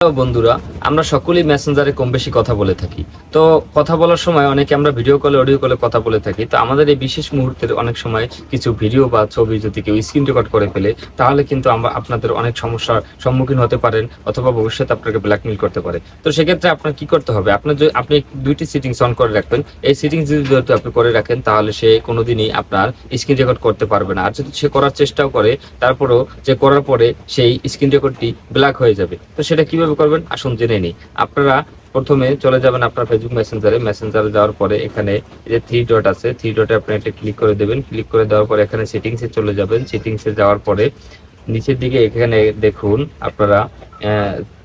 বন্ধুরা আমরা সকলেই মেসেঞ্জারে কম বেশি কথা বলে থাকি। তো কথা বলার সময় অনেকে আমরা ভিডিও কলে অডিও কলে কথা বলে থাকি। তো আমাদের এই বিশেষ মুহূর্তের অনেক সময় কিছু ভিডিও বা ছবি যদি কেউ স্ক্রিন রেকর্ড করে ফেলে, তাহলে কিন্তু আমরা আপনাদের অনেক সমস্যার সম্মুখীন হতে পারেন অথবা ভবিষ্যতে আপনাকে ব্ল্যাকমেল করতে পারে। তো সেক্ষেত্রে আপনার কি করতে হবে? আপনার যদি, আপনি দুইটি সিটিংস অন করে রাখবেন। এই সিটিংস যদি আপনি করে রাখেন, তাহলে সে কোনোদিনই আপনার স্ক্রিন রেকর্ড করতে পারবে না। আর যদি সে করার চেষ্টাও করে, তারপরেও যে করার পরে সেই স্ক্রিন রেকর্ডটি ব্ল্যাক হয়ে যাবে। তো সেটা কীভাবে করবেন? আসুন জেনে নিই আপনারা প্রথমে চলে যাবেন আপনার ফেসবুক মেসেঞ্জারে মেসেঞ্জারে যাওয়ার পরে এখানে যে থ্রি ডট আছে থ্রি ডটে আপনি একটা ক্লিক করে দেবেন। ক্লিক করে দেওয়ার পরে এখানে সেটিংসে চলে যাবেন। সেটিংসে যাওয়ার পরে নিচের দিকে এখানে দেখুন আপনারা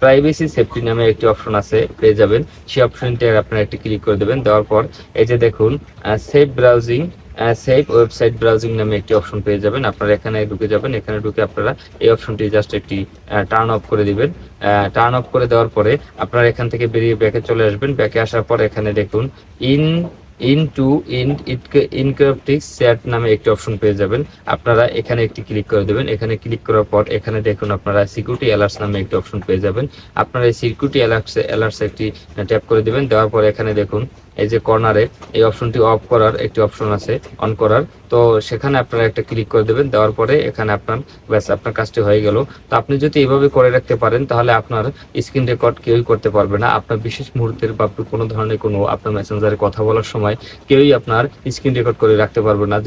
প্রাইভেসি সেফটি নামে একটি অপশন আছে, পেয়ে যাবেন। সেই অপশনটি আপনারা একটি ক্লিক করে দেবেন। দেওয়ার পর এই যে দেখুন safe browsing safe website browsing নামে একটি অপশন পেয়ে যাবেন। আপনারা এখানে ঢুকে যাবেন। এখানে ঢুকে আপনারা এই অপশনটি জাস্ট একটি টার্ন অফ করে দিবেন। টার্ন অফ করে দেওয়ার পরে আপনারা এখান থেকে বেরিয়ে ব্যাকে চলে আসবেন। ব্যাকে আসার পর এখানে দেখুন in in to in encrypted chat নামে একটি অপশন পেয়ে যাবেন। আপনারা এখানে একটি ক্লিক করে দেবেন। এখানে ক্লিক করার পর এখানে দেখুন আপনারা সিকিউরিটি অ্যালার্টস নামে একটি অপশন পেয়ে যাবেন। আপনারা এই সিকিউরিটি অ্যালার্টস অ্যালার্টস একটি ট্যাপ করে দেবেন। দেওয়ার পর এখানে দেখুন এই যে কর্নারে এই অপশনটি অফ করার একটি অপশন আছে অন করার। তো সেখানে আপনারা একটা ক্লিক করে দেবেন, দেওয়ার পরে এখানে আপনার, ব্যাস, আপনার কাজটি হয়ে গেল। তো আপনি যদি এভাবে করে রাখতে পারেন, তাহলে আপনার স্ক্রিন রেকর্ড কেউই করতে পারবে না। আপনার বিশেষ মুহূর্তের বা কোনো ধরনের কোনো আপনার মেসেঞ্জারে কথা বলার সময় কেউই আপনার স্ক্রিন রেকর্ড করে রাখতে পারবে না